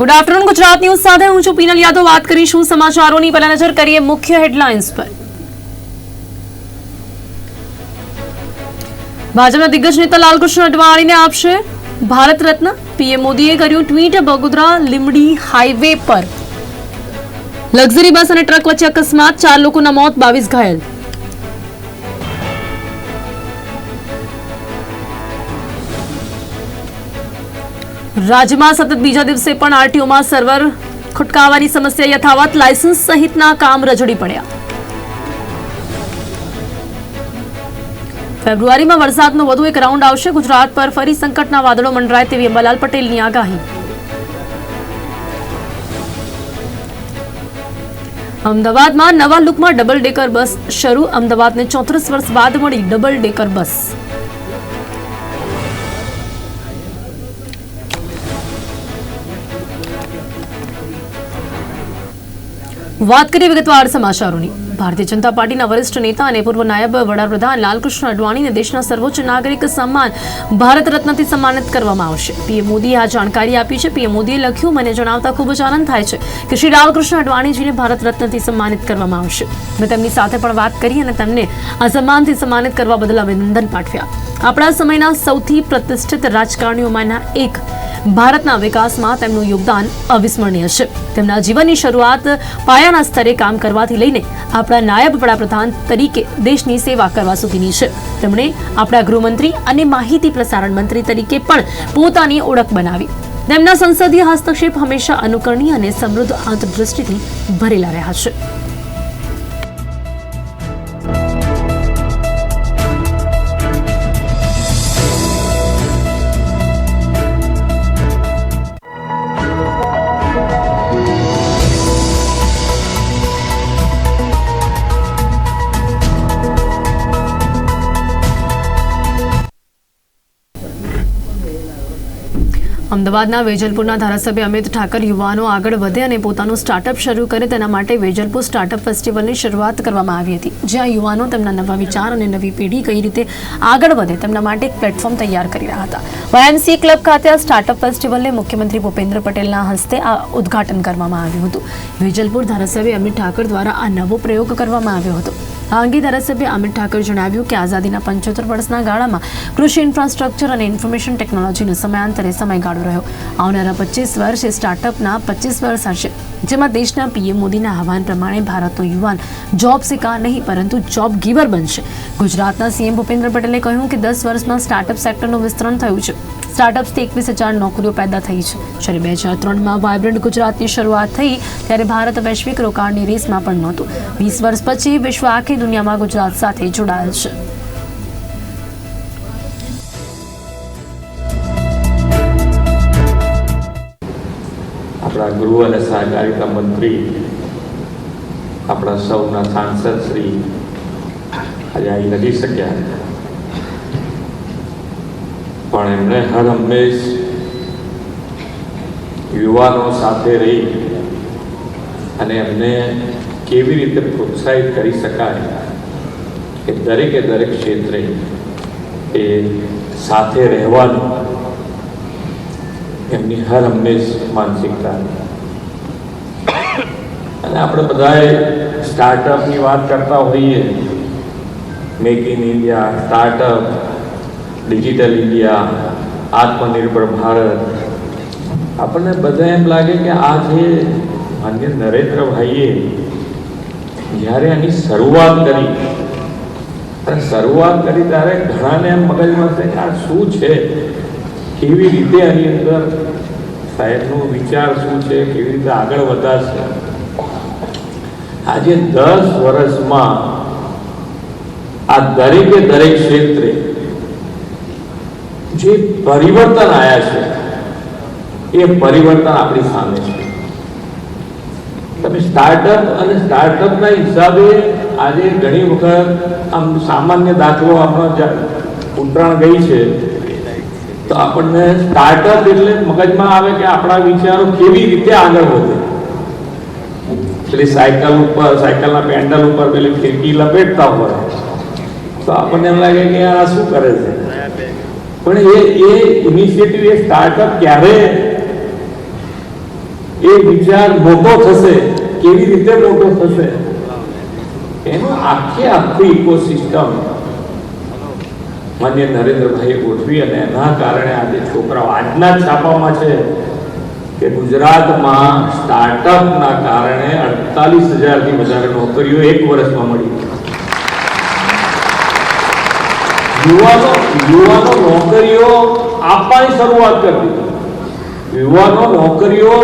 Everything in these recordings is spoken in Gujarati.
ગુડ આફ્ટરનૂન ગુજરાત ન્યૂઝ સાથે હું છું પીનલ યાદવ. વાત કરીશું સમાચારોની. પહેલા નજર કરીએ મુખ્ય હેડલાઇન્સ પર. ભાજપના દિગ્ગજ નેતા લાલકૃષ્ણ અડવાણીને આપશે ભારત રત્ન. પીએમ મોદીએ કર્યું ટ્વીટ બગોદરા લીમડી હાઈવે પર. લક્ઝરી બસ અને ટ્રક વચ્ચે અકસ્માત, ચાર લોકોના મોત, બાવીસ ઘાયલ. રાજ્યમાં સતત બીજા દિવસે પણ આરટીઓમાં સર્વર ખુટકાવાની સમસ્યા યથાવત લાયસન્સ સહિતના કામ રજડી પડ્યા. ફેબ્રુઆરીમાં વરસાદનો વધુ એક રાઉન્ડ આવશે. ગુજરાત પર ફરી સંકટના વાદળો મંડરાય તેવી અંબાલાલ પટેલની આગાહી. અમદાવાદમાં નવા લુકમાં ડબલ ડેકર બસ શરૂ. અમદાવાદને ચોત્રીસ વર્ષ બાદ મળી ડબલ ડેકર બસ. વાત કરીએ વિગતવાર સમાચારોની. ભારતીય જનતા પાર્ટીના વરિષ્ઠ નેતા અને પૂર્વ નાયબ વડાપ્રધાન લાલકૃષ્ણ અડવાણીને દેશના સર્વોચ્ચ નાગરિક સન્માન ભારત રત્નથી સન્માનિત કરવામાં આવશે. પીએમ મોદીએ આ જાણકારી આપી છે. પીએમ મોદીએ લખ્યું, મને જણાવતા ખૂબ જ આનંદ થાય છે કે શ્રી લાલકૃષ્ણ અડવાણીજીને ભારત રત્નથી સન્માનિત કરવામાં આવશે. મેં તેમની સાથે પણ વાત કરી અને તેમને આ સન્માનથી સન્માનિત કરવા બદલ અભિનંદન પાઠવ્યા. આપણા સમયના સૌથી પ્રતિષ્ઠિત રાજકારણીઓમાંના એક ભારતના વિકાસમાં તેમનું યોગદાન અવિસ્મરણીય છે. તેમના જીવનની શરૂઆત પાયાના સ્તરે કામ કરવાથી લઈને આપણા નાયબ વડાપ્રધાન તરીકે દેશની સેવા કરવા સુધીની છે. તેમણે આપણા ગૃહમંત્રી અને માહિતી પ્રસારણ મંત્રી તરીકે પણ પોતાની ઓળખ બનાવી. તેમના સંસદીય હસ્તક્ષેપ હંમેશા અનુકરણીય અને સમૃદ્ધ આંતરદૃષ્ટિથી ભરેલા રહ્યા છે. અમદાવાદના વેજલપુરના ધારાસભ્ય અમિત ઠાકર યુવાનો આગળ વધે અને પોતાનું સ્ટાર્ટઅપ શરૂ કરે તેના માટે વેજલપુર સ્ટાર્ટઅપ ફેસ્ટિવલની શરૂઆત કરવામાં આવી હતી, જ્યાં યુવાનો તેમના નવા વિચાર અને નવી પેઢી કઈ રીતે આગળ વધે તેમના માટે એક પ્લેટફોર્મ તૈયાર કરી રહ્યા હતા. વાયએમસી ક્લબ ખાતે આ સ્ટાર્ટઅપ ફેસ્ટિવલને મુખ્યમંત્રી ભૂપેન્દ્ર પટેલના હસ્તે આ ઉદ્ઘાટન કરવામાં આવ્યું હતું. વેજલપુર ધારાસભ્ય અમિત ઠાકર દ્વારા આ નવો પ્રયોગ કરવામાં આવ્યો હતો. આ અંગે ધારાસભ્ય અમિત ઠાકર જણાવ્યું કે આઝાદીના પંચોતેર વર્ષના ગાળામાં કૃષિ ઇન્ફ્રાસ્ટ્રક્ચર અને ઇન્ફોર્મેશન ટેકનોલોજીનો સમયાંતરે સમયગાળો રહ્યો. આવનારા પચીસ વર્ષ એ સ્ટાર્ટઅપના પચીસ વર્ષ હશે, જેમાં દેશના પીએમ મોદીના આહવાન પ્રમાણે ભારતનો યુવાન જોબ સિકા નહીં, પરંતુ જોબ ગીવર બનશે. ગુજરાતના સીએમ ભૂપેન્દ્ર પટેલે કહ્યું કે દસ વર્ષમાં સ્ટાર્ટઅપ સેક્ટરનું વિસ્તરણ થયું છે. સ્ટાર્ટઅપ્સથી એકવીસ હજાર નોકરીઓ પેદા થઈ છે. જ્યારે બે હજાર ત્રણમાં વાયબ્રન્ટ ગુજરાતની શરૂઆત થઈ, ત્યારે ભારત વૈશ્વિક રોકાણની રેસમાં પણ નહોતું. વીસ વર્ષ પછી વિશ્વ આખી દુનિયામાં ગુજરાત સાથે જોડાયેલ છે. આપણા ગૃહ અને સહકારિતા મંત્રી, આપણા સૌના સાંસદ શ્રી આજે અહીં નથી શક્યા. પણ એમણે હર હંમેશ યુવાનો સાથે રહી અને એમને કેવી રીતે પ્રોત્સાહિત કરી શકાય કે દરેકે દરેક ક્ષેત્રે એ સાથે રહેવાનું એમની હર હંમેશ માનસિકતા અને આપણે બધાએ સ્ટાર્ટઅપની વાત કરતા હોઈએ. Make in India startup digital India આત્મનિર્ભર ભારત આપણને બધા એમ લાગે કે આ જે માન્ય નરેન્દ્રભાઈએ જ્યારે આની શરૂઆત કરી, અને શરૂઆત કરી ત્યારે ઘણાને એમ મગજમાં છે કે આ શું છે? કેવી રીતે આની અંદર સાહેબનો વિચાર શું છે? કેવી રીતે આગળ વધારશે? આજે દસ વર્ષમાં આ દરેકે દરેક ક્ષેત્રે જે પરિવર્તન આવ્યા છે, એ પરિવર્તન આપણી સામે છે. તમે સ્ટાર્ટઅપ અને સ્ટાર્ટઅપના હિસાબે આજે ઘણી વખત આમ સામાન્ય દાખલો આપણો ઉતરાણ ગઈ છે, તો આપણને સ્ટાર્ટઅપ એટલે મગજમાં આવે કે આપણા વિચારો કેવી રીતે આગળ વધે. પેલી સાયકલ ઉપર સાયકલના પેન્ડલ ઉપર પેલી ફિરકી લપેટતા હોય. તો આપણને એમ લાગે કે આ શું કરે છે? પણ એ એ ઇનિશિયેટિવ એ સ્ટાર્ટઅપ ક્યારે એ વિચાર મોટો થશે, કેવી રીતે મોટો થશે, એનું આખે આખું ઇકોસિસ્ટમ માન્ય નરેન્દ્રભાઈએ ગોઠવી અને એના કારણે આજે છોકરાઓ આજના છાપામાં છે કે ગુજરાતમાં સ્ટાર્ટઅપના કારણે અડતાલીસ હજારથી વધારે નોકરીઓ એક વર્ષમાં મળી. યુવાનો યુવાનો નોકરીઓ આપવાની શરૂઆત કરી યુવાનો નોકરીઓ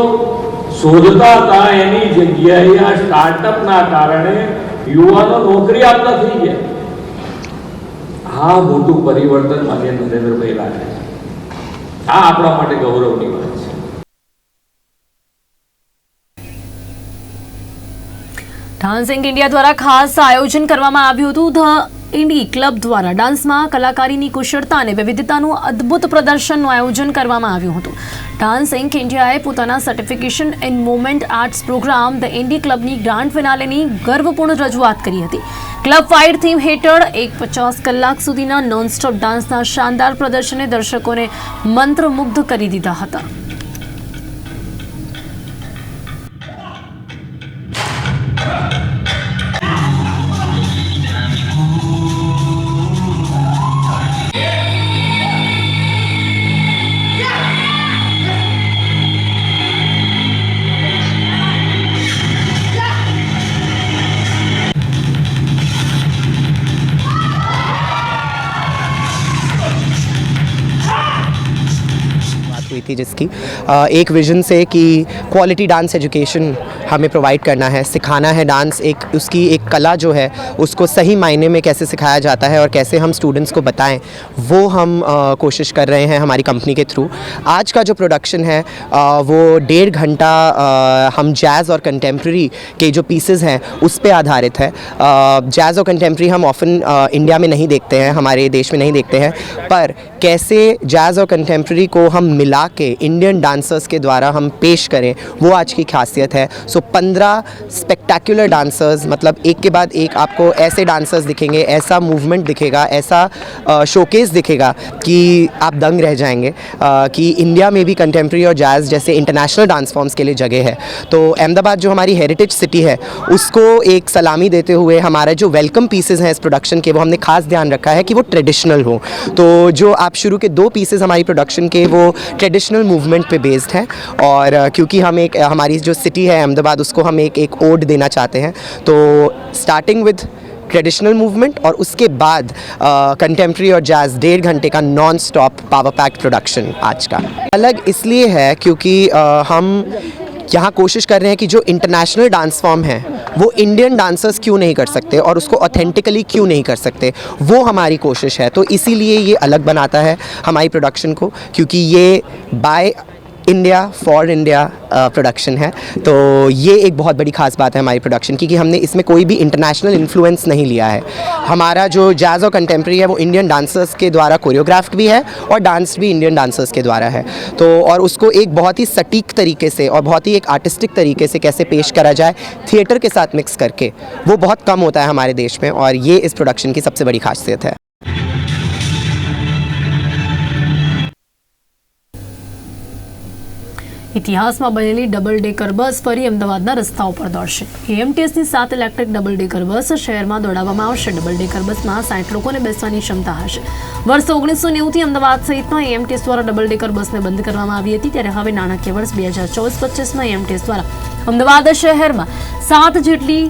શોધતા હતા, એની જગ્યાએ આ સ્ટાર્ટઅપના કારણે યુવાનો નોકરી આપતા થઈ ગયા. આ મોટું પરિવર્તન મને નરેન્દ્રભાઈ લાગે છે. આ આપણા માટે ગૌરવની વાત છે. ધાનસિંગ ઇન્ડિયા દ્વારા ખાસ આયોજન કરવામાં આવ્યું હતું. ધ ઇન્ડી ક્લબ દ્વારા ડાન્સમાં કલાકારીની કુશળતા અને વિવિધતાનું અદ્ભુત પ્રદર્શનનું આયોજન કરવામાં આવ્યું હતું. ડાન્સ ઇન્ક ઇન્ડિયાએ પોતાના certification in movement arts program the indie ક્લબની grand ફિનાલેની ગર્વપૂર્ણ રજૂઆત કરી હતી. ક્લબ ફાઇટ થીમ હેઠળ એક પચાસ કલાક સુધીના નોનસ્ટોપ ડાન્સના શાનદાર પ્રદર્શને દર્શકોને મંત્રમુગ્ધ કરી દીધા હતા. थी जिसकी अ, एक विजन से कि क्वालिटी डांस एजुकेशन हमें प्रोवाइड करना है सिखाना है डांस एक उसकी एक कला जो है उसको सही मायने में कैसे सिखाया जाता है और कैसे हम स्टूडेंट्स को बताएँ वो हम अ, कोशिश कर रहे हैं हमारी कंपनी के थ्रू आज का जो प्रोडक्शन है अ, वो डेढ़ घंटा हम जैज़ और कंटेम्प्रेरी के जो पीसेज हैं उस पर आधारित है। जैज़ और कंटेम्प्रेरी हम ऑफन इंडिया में नहीं देखते हैं हमारे देश में नहीं देखते हैं पर कैसे जैज़ और कंटेम्प्रेरी को हम मिला के इंडियन डांसर्स के द्वारा हम पेश करें वो आज की खासियत है। सो पंद्रह स्पेक्टेकुलर डांसर्स मतलब एक के बाद एक आपको ऐसे डांसर्स दिखेंगे, ऐसा मूवमेंट दिखेगा, ऐसा शोकेस दिखेगा कि आप दंग रह जाएँगे। कि इंडिया में भी कंटेम्प्रेरी और जैज़ जैसे इंटरनेशनल डांस फॉर्म्स के लिए जगह है। तो अहमदाबाद जो हमारी हेरिटेज सिटी है, उसको एक सलामी देते हुए हमारा जो वेलकम पीसेज हैं इस प्रोडक्शन के, वो हमने खास ध्यान रखा है कि वो ट्रेडिशनल हो। तो जो आप शुरू के दो पीसेज हमारी प्रोडक्शन के, वो ट्रेडिशनल मूवमेंट पे बेस्ड हैं और क्योंकि हम एक, हमारी जो सिटी है अहमदाबाद उसको हम एक एक ओड देना चाहते हैं। तो स्टार्टिंग विद ट्रेडिशनल मूवमेंट और उसके बाद कंटेम्प्रेरी और जैज़ डेढ़ घंटे का non stop power pack production आज का। अलग इसलिए है क्योंकि अ, हम यहाँ कोशिश कर रहे हैं कि जो इंटरनेशनल डांस फॉर्म है वो इंडियन डांसर्स क्यों नहीं कर सकते और उसको ऑथेंटिकली क्यों नहीं कर सकते वो हमारी कोशिश है। तो इसीलिए ये अलग बनाता है हमारी प्रोडक्शन को क्योंकि ये by India for India production है। तो ये एक बहुत बड़ी खास बात है हमारी प्रोडक्शन की कि हमने इसमें कोई भी इंटरनेशनल इन्फ्लुएंस नहीं लिया है। हमारा जो जैज़ और कंटेम्प्रेरी है, वो इंडियन डांसर्स के द्वारा कोरियोग्राफ्ड भी है और डांस भी इंडियन डांसर्स के द्वारा है। तो और उसको एक बहुत ही सटीक तरीके से और बहुत ही एक आर्टिस्टिक तरीके से कैसे पेश करा जाए थिएटर के साथ मिक्स करके, वो बहुत कम होता है हमारे देश में और ये इस प्रोडक्शन की सबसे बड़ी खासियत है। ઇતિહાસમાં બનેલી ડબલ ડેકર બસ ફરી અમદાવાદના રસ્તાઓ પર દોડશે. એએમટીએસની સાત ઇલેક્ટ્રિક ડબલ ડેકર બસ શહેરમાં દોડાવવામાં આવશે. ડબલ ડેકર બસમાં સાઠ લોકોને બેસવાની ક્ષમતા હશે. વર્ષ ઓગણીસો નેવુંથી અમદાવાદ સહિતમાં એએમટીએસ દ્વારા ડબલ ડેકર બસને બંધ કરવામાં આવી હતી, ત્યારે હવે નાણાકીય વર્ષ બે હજાર ચોવીસ પચીસમાં એએમટીએસ દ્વારા અમદાવાદ શહેરમાં સાત જેટલી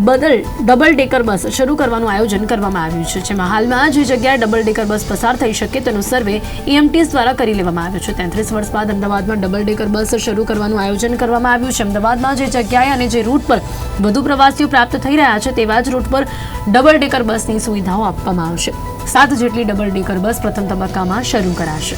બદલ ડબલ ડેકર બસ શરૂ કરવાનું આયોજન કરવામાં આવ્યું છે, જેમાં હાલમાં જે જગ્યાએ ડબલ ડેકર બસ પસાર થઈ શકે તેનો સર્વે ઈએમટીએસ દ્વારા કરી લેવામાં આવ્યો છે. તેત્રીસ વર્ષ બાદ અમદાવાદમાં ડબલ ડેકર બસ શરૂ કરવાનું આયોજન કરવામાં આવ્યું છે. અમદાવાદમાં જે જગ્યાએ અને જે રૂટ પર વધુ પ્રવાસીઓ પ્રાપ્ત થઈ રહ્યા છે, તેવા જ રૂટ પર ડબલ ડેકર બસની સુવિધાઓ આપવામાં આવશે. સાત જેટલી ડબલ ડેકર બસ પ્રથમ તબક્કામાં શરૂ કરાશે.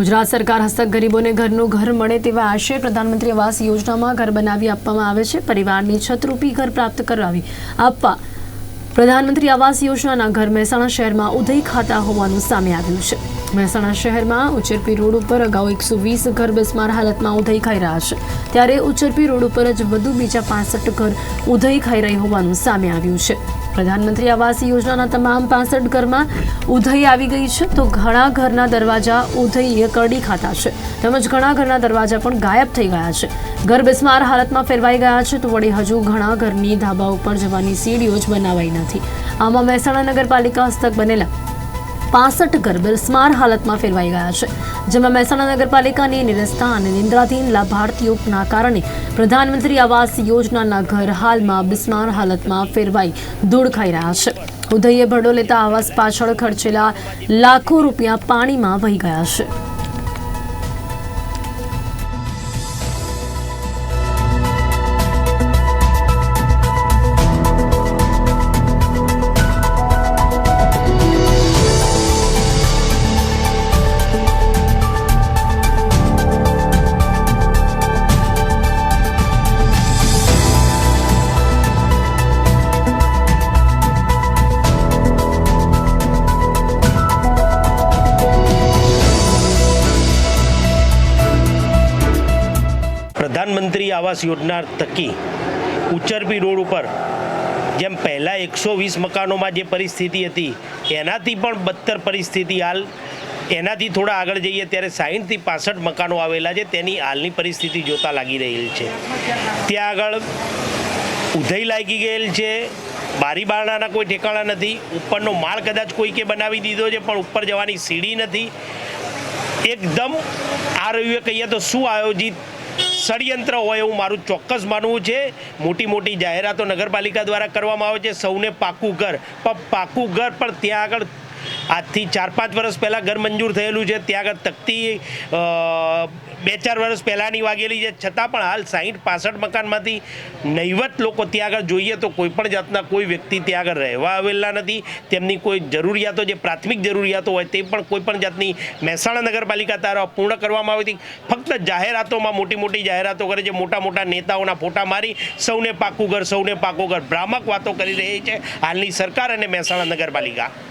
ગુજરાત સરકાર હસ્તક ગરીબોને ઘરનું ઘર મળે તેવા આશય પ્રધાનમંત્રી આવાસ યોજનામાં ઘર બનાવી આપવામાં આવે છે. પરિવારની છતરૂપી ઘર પ્રાપ્ત કરાવી આપવા પ્રધાનમંત્રી આવાસ યોજનાના ઘર મહેસાણા શહેરમાં ઉદય ખાતા હોવાનું સામે આવ્યું છે. મહેસાણા શહેરમાં ઉચરપી રોડ ઉપર અગાઉ એકસો વીસ ઘર બિસ્માર હાલતમાં ઉધઈ ખાઈ રહ્યા છે. ત્યારે ઉચરપી રોડ ઉપર જ વધુ બીજા પાસઠ ઘર ઉધઈ ખાઈ રહી હોવાનું સામે આવ્યું છે. પ્રધાનમંત્રી આવાસ યોજનાના તમામ પાસઠ ઘરમાં ઉધઈ આવી ગઈ છે. તો ઘણા ઘરના દરવાજા ઉધઈએ કરડી ખાતા છે. તેમજ ઘણા ઘરના દરવાજા પણ ગાયબ થઈ ગયા છે. ઘર બિસ્માર હાલતમાં ફેરવાઈ ગયા છે. તો વળી હજુ ઘણા ઘરની ધાબા ઉપર જવાની સીડીઓ જ બનાવાઈ નથી. આમાં મહેસાણા નગરપાલિકા હસ્તક બનેલા પાસઠ ઘર બિસ્માર હાલતમાં ફેરવાઈ ગયા છે, જેમાં મહેસાણા નગરપાલિકાની નિરસ્તા અને નિંદ્રાધીન લાભાર્થીઓના કારણે પ્રધાનમંત્રી આવાસ યોજનાના ઘર હાલમાં બિસ્માર હાલતમાં ફેરવાઈ ધૂળ ખાઈ રહ્યા છે. ઉદયે ભરડો લેતા આવાસ પાછળ ખર્ચેલા લાખો રૂપિયા પાણીમાં વહી ગયા છે. પ્રધાનમંત્રી આવાસ યોજના થકી ઉચ્ચરપી રોડ ઉપર, જેમ પહેલાં એકસો વીસ મકાનોમાં જે પરિસ્થિતિ હતી, એનાથી પણ બદતર પરિસ્થિતિ હાલ. એનાથી થોડા આગળ જઈએ ત્યારે સાહીઠથી પાસઠ મકાનો આવેલા છે, તેની હાલની પરિસ્થિતિ જોતા લાગી રહેલ છે. ત્યાં આગળ ઉધઈ લાગી ગયેલ છે બારી બારણાના કોઈ ઠેકાણા નથી, ઉપરનો માળ કદાચ કોઈકે બનાવી દીધો છે, પણ ઉપર જવાની સીડી નથી. એકદમ આ રવિએ કહીએ તો શું આયોજિત ષડયંત્ર હોય એવું મારું ચોક્કસ માનવું છે. મોટી મોટી જાહેરાતો નગરપાલિકા દ્વારા કરવામાં આવે છે. સૌને પાકું ઘર. પણ પાકું ઘર પણ ત્યાં આગળ આજથી ચાર પાંચ વર્ષ પહેલાં ઘર મંજૂર થયેલું છે. ત્યાં આગળ તકતી બે ચાર વર્ષ પહેલાંની વાગેલી છે. છતાં પણ હાલ સાહીઠ પાસઠ મકાનમાંથી નહીવત લોકો ત્યાં આગળ જોઈએ તો કોઈ પણ જાતના કોઈ વ્યક્તિ ત્યાં આગળ રહેવા આવેલા નથી. તેમની કોઈ જરૂરિયાતો જે પ્રાથમિક જરૂરિયાતો હોય તે પણ કોઈ પણ જાતની મહેસાણા નગરપાલિકા દ્વારા પૂર્ણ કરવામાં આવી હતી. ફક્ત જાહેરાતોમાં મોટી મોટી જાહેરાતો કરે છે. મોટા મોટા નેતાઓના ફોટા મારી સૌને પાકું ઘર, સૌને પાકું ઘર. ભ્રામક વાતો કરી રહી છે હાલની સરકાર અને મહેસાણા નગરપાલિકા.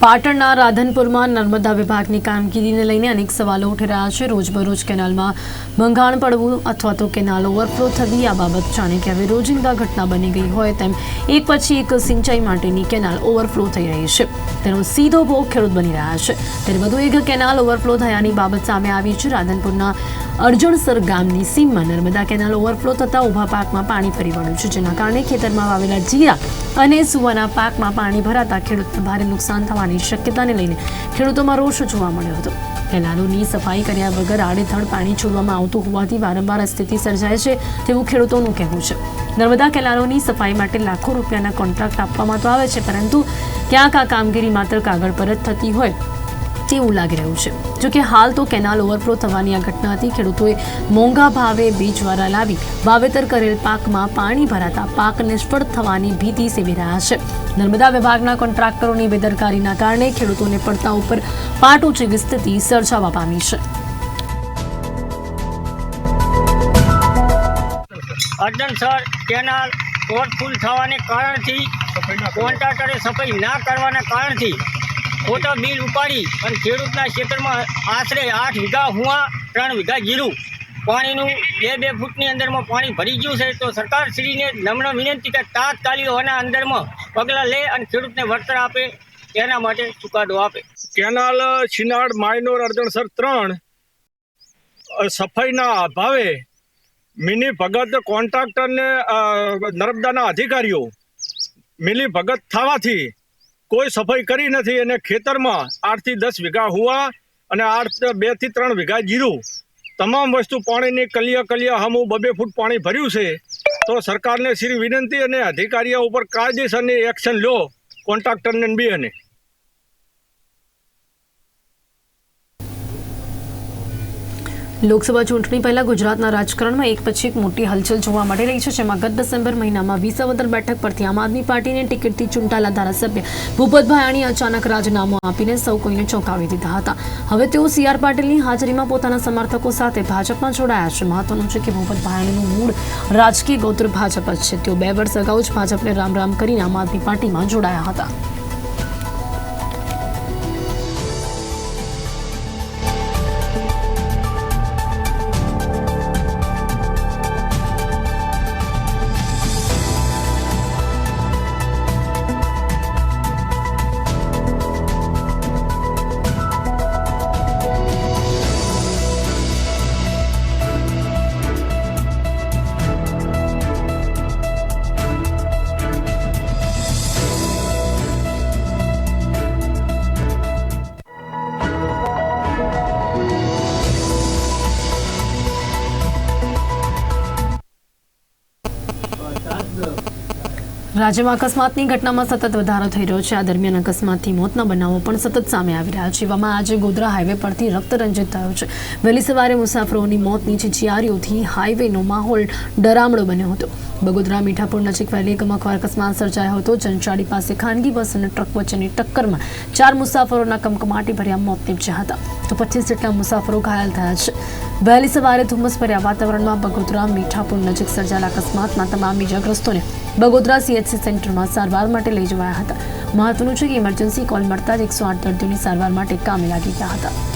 પાટણના રાધનપુરમાં નર્મદા વિભાગની કામગીરીને લઈને અનેક સવાલો ઉઠી રહ્યા છે. રોજબરોજ કેનાલમાં ભંગાણ પડવું અથવા તો કેનાલ ઓવરફ્લો થવી, આ બાબત જાણે કે હવે રોજિંદા ઘટના બની ગઈ હોય તેમ એક પછી એક સિંચાઈ માટેની કેનાલ ઓવરફ્લો થઈ રહી છે. તેનો સીધો ભોગ ખેડૂત બની રહ્યા છે. ત્યારે વધુ એક કેનાલ ઓવરફ્લો થયાની બાબત સામે આવી છે. રાધનપુરના અર્જુનસર ગામની સીમમાં નર્મદા કેનાલ ઓવરફ્લો થતાં ઊભા પાકમાં પાણી ફરી વળ્યું છે, જેના કારણે ખેતરમાં વાવેલા જીરા અને સુવાના પાકમાં પાણી ભરાતા ખેડૂતને ભારે નુકસાન થવાની શક્યતાને લઈને ખેડૂતોમાં રોષ જોવા મળ્યો હતો. કેનાલોની સફાઈ કર્યા વગર આડેધડ પાણી છોડવામાં આવતું હોવાથી વારંવાર સ્થિતિ સર્જાય છે તેવું ખેડૂતોનું કહેવું છે. નર્મદા કેનાલોની સફાઈ માટે લાખો રૂપિયાના કોન્ટ્રાક્ટ આપવામાં તો આવે છે, પરંતુ ક્યાંક આ કામગીરી માત્ર કાગળ પર જ થતી હોય. તેવું લાગી રહ્યું છે. જોકે હાલ તો કેનાલ ઓવરફ્લો થવાની આ ઘટનાથી ખેડૂતોએ મોંઘા ભાવે બીજવારા લાવી વાવેતર કરેલ પાકમાં પાણી ભરાતા પાક નિષ્ફળ થવાની ભીતિ સેવી રહ્યા છે. નર્મદા વિભાગના કોન્ટ્રાક્ટરોની બેદરકારીના કારણે ખેડૂતોને પડતા ઉપર પાટો જેવી સ્થિતિ સર્જાવા પામી છે. અર્જનસર કેનાલ ઓવરફુલ થવાને કારણથી કોન્ટ્રાક્ટરે સફાઈ ના કરવાના કારણથી ખોટા બિલ ઉપાડી અને ખેડૂતના ક્ષેત્રમાં આશરે આઠ વીઘા હુવા ત્રણ વીઘા જીરું. પાણીનું બે બે ફૂટની અંદરમાં પાણી ભરી ગયું છે, તો સરકારશ્રીને નમ્ર વિનંતી કે તાત્કાલિક આના અંદરમાં પગલાં લે અને ખેડૂતને વળતર આપે, તેના માટે ચુકાદો આપે. કેનાલ છીનાડ માયનોર અરજણસર ત્રણ સફાઈના અભાવે મિની ભગત કોન્ટ્રાક્ટરને નર્મદાના અધિકારીઓ મિલી ભગત થવાથી કોઈ સફાઈ કરી નથી અને ખેતરમાં આઠથી દસ વીઘા હુવા અને આઠ બેથી ત્રણ વીઘા જીરું. તમામ વસ્તુ પાણીની કલિયા કલિયા હમું બબે ફૂટ પાણી ભર્યું છે. તો સરકારને શ્રી વિનંતી અને અધિકારીઓ ઉપર કાયદેસરની એક્શન લો. કોન્ટ્રાક્ટરને બી અને લોકસભા ચૂંટણી પહેલા ગુજરાતના રાજકારણમાં એક પછી એક મોટી હલચલ જોવા મળી રહી છે, જેમાં ગત ડિસેમ્બર મહિનામાં વિસાવદર બેઠક પરથી આમ આદમી પાર્ટીની ટિકિટથી ચૂંટાયેલા ધારાસભ્ય ભૂપતભાઈ આણી અચાનક રાજીનામું આપીને સૌ કોઈને ચોંકાવી દીધા હતા. હવે તેઓ સી આર પાટીલની હાજરીમાં પોતાના સમર્થકો સાથે ભાજપમાં જોડાયા છે. મહત્વનું છે કે ભૂપતભાઈ આણીનું મૂળ રાજકીય ગોત્ર ભાજપ જ છે. તેઓ બે વર્ષ અગાઉ જ ભાજપને રામ રામ કરીને આમ આદમી પાર્ટીમાં જોડાયા હતા. રાજ્યમાં અકસ્માતની ઘટનામાં સતત વધારો થઈ રહ્યો છે. આ દરમિયાન અકસ્માતથી મોતના બનાવો પણ સતત સામે આવી રહ્યા છે. એવામાં આજે ગોધરા હાઈવે પરથી રક્તરંજિત થયો છે. વહેલી સવારે મુસાફરોની મોત નીચે ચિયારીઓથી હાઈવેનો માહોલ ડરામણો બન્યો હતો. બગોદરા, મીઠાપુર નજીક વહેલી એક મખવાર અકસ્માત સર્જાયો હતો. જનચાડી પાસે ખાનગી બસ અને ટ્રક વચ્ચેની ટક્કરમાં ચાર મુસાફરોના કમકમાટી ભર્યા મોત નીપજ્યા હતા. તો પચીસ જેટલા મુસાફરો ઘાયલ થયા છે. વહેલી સવારે ધુમ્મસ ભર્યા વાતાવરણમાં બગોદરા, મીઠાપુર નજીક સર્જાયેલા અકસ્માતમાં તમામ ઇજાગ્રસ્તોને બગોદરા સીએચસી સેન્ટરમાં સારવાર માટે લઈ જવાયા હતા. મહત્વનું છે કે ઇમરજન્સી કોલ મળતા જ એકસો આઠ દર્દીઓની સારવાર માટે કામે લાગી ગયા હતા.